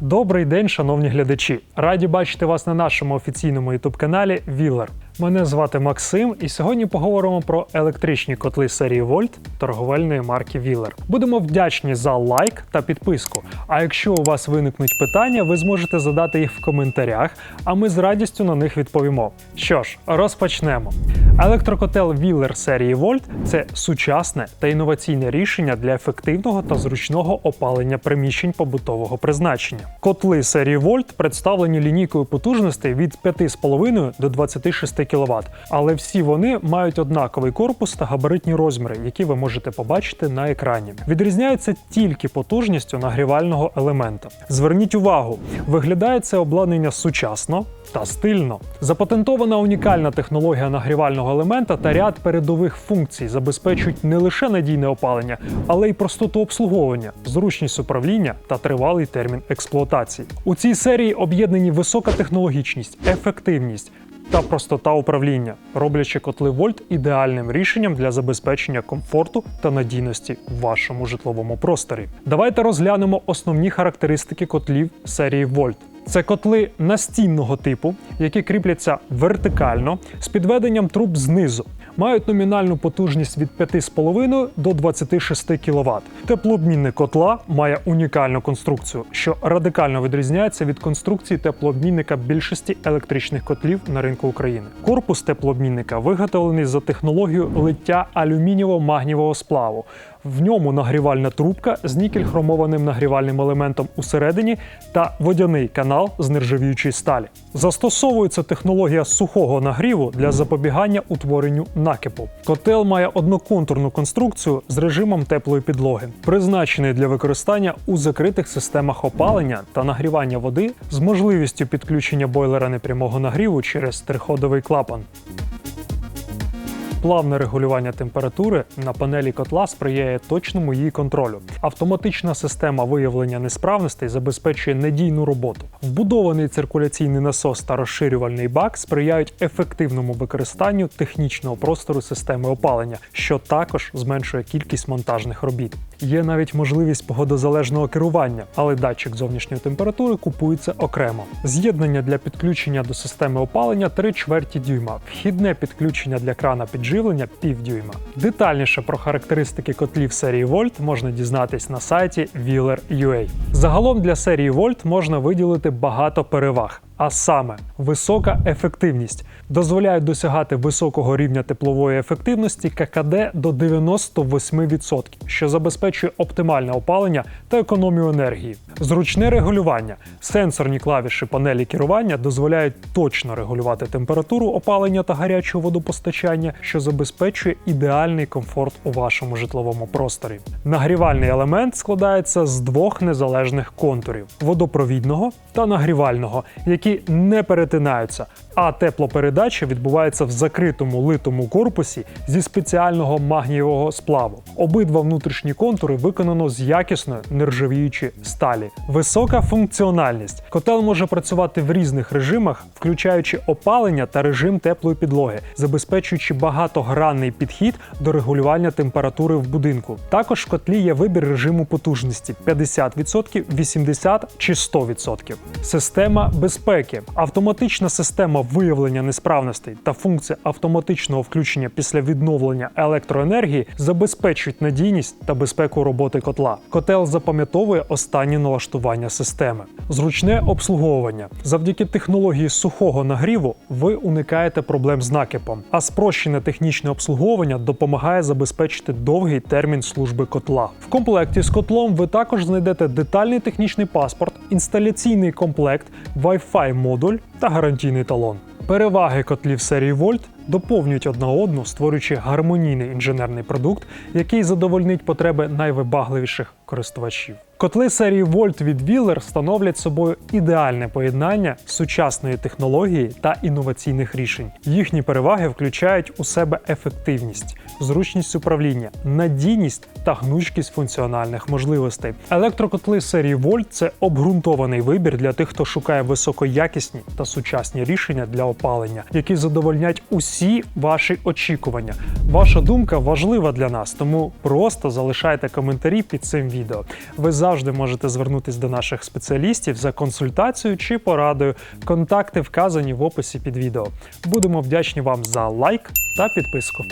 Добрий день, шановні глядачі! Раді бачити вас на нашому офіційному youtube каналі Віллер. Мене звати Максим, і сьогодні поговоримо про електричні котли серії Volt торговельної марки Віллер. Будемо вдячні за лайк та підписку. А якщо у вас виникнуть питання, ви зможете задати їх в коментарях, а ми з радістю на них відповімо. Що ж, розпочнемо. Електрокотел Віллер серії Volt – це сучасне та інноваційне рішення для ефективного та зручного опалення приміщень побутового призначення. Котли серії Volt представлені лінійкою потужностей від 5,5 до 26 кВт, але всі вони мають однаковий корпус та габаритні розміри, які ви можете побачити на екрані. Відрізняються тільки потужністю нагрівального елемента. Зверніть увагу, виглядає це обладнання сучасно та стильно. Запатентована унікальна технологія нагрівального елемента та ряд передових функцій забезпечують не лише надійне опалення, але й простоту обслуговування, зручність управління та тривалий термін експлуатації. У цій серії об'єднані висока технологічність, ефективність. Та простота управління, роблячи котли Вольт ідеальним рішенням для забезпечення комфорту та надійності в вашому житловому просторі. Давайте розглянемо основні характеристики котлів серії Вольт. Це котли настінного типу, які кріпляться вертикально з підведенням труб знизу. Мають номінальну потужність від 5,5 до 26 кВт. Теплообмінник котла має унікальну конструкцію, що радикально відрізняється від конструкції теплообмінника більшості електричних котлів на ринку України. Корпус теплообмінника виготовлений за технологією лиття алюмінієво-магнієвого сплаву. В ньому нагрівальна трубка з нікель-хромованим нагрівальним елементом усередині та водяний канал з нержавіючої сталі. Застосовується технологія сухого нагріву для запобігання утворенню накипу. Котел має одноконтурну конструкцію з режимом теплої підлоги, призначений для використання у закритих системах опалення та нагрівання води з можливістю підключення бойлера непрямого нагріву через триходовий клапан. Плавне регулювання температури на панелі котла сприяє точному її контролю. Автоматична система виявлення несправностей забезпечує надійну роботу. Вбудований циркуляційний насос та розширювальний бак сприяють ефективному використанню технічного простору системи опалення, що також зменшує кількість монтажних робіт. Є навіть можливість погодозалежного керування, але датчик зовнішньої температури купується окремо. З'єднання для підключення до системи опалення 3 чверті дюйма, вхідне підключення для крана підживлення півдюйма. Детальніше про характеристики котлів серії Volt можна дізнатись на сайті Wheeler.ua. Загалом для серії Volt можна виділити багато переваг. А саме висока ефективність дозволяє досягати високого рівня теплової ефективності ККД до 98%, що забезпечує оптимальне опалення та економію енергії. Зручне регулювання. Сенсорні клавіші панелі керування дозволяють точно регулювати температуру опалення та гарячого водопостачання, що забезпечує ідеальний комфорт у вашому житловому просторі. Нагрівальний елемент складається з двох незалежних контурів водопровідного та нагрівального, які не перетинаються, а теплопередача відбувається в закритому литому корпусі зі спеціального магнієвого сплаву. Обидва внутрішні контури виконано з якісної нержавіючої сталі. Висока функціональність. Котел може працювати в різних режимах, включаючи опалення та режим теплої підлоги, забезпечуючи багатогранний підхід до регулювання температури в будинку. Також в котлі є вибір режиму потужності 50%, 80% чи 100%. Система безпеки, автоматична система виявлення несправностей та функція автоматичного включення після відновлення електроенергії забезпечують надійність та безпеку роботи котла. Котел запам'ятовує останні налаштування системи. Зручне обслуговування. Завдяки технології сухого нагріву ви уникаєте проблем з накипом, а спрощене технічне обслуговування допомагає забезпечити довгий термін служби котла. В комплекті з котлом ви також знайдете детальний технічний паспорт, інсталяційний комплект, Wi-Fi модуль та гарантійний талон. Переваги котлів серії Volt доповнюють одна одну, створюючи гармонійний інженерний продукт, який задовольнить потреби найвибагливіших користувачів. Котли серії Volt від Wheeler становлять собою ідеальне поєднання сучасної технології та інноваційних рішень. Їхні переваги включають у себе ефективність, зручність управління, надійність та гнучкість функціональних можливостей. Електрокотли серії Volt – це обґрунтований вибір для тих, хто шукає високоякісні та сучасні рішення для опалення, які задовольнять усі ваші очікування. Ваша думка важлива для нас, тому просто залишайте коментарі під цим відео. Ви завжди можете звернутись до наших спеціалістів за консультацією чи порадою. Контакти вказані в описі під відео. Будемо вдячні вам за лайк та підписку.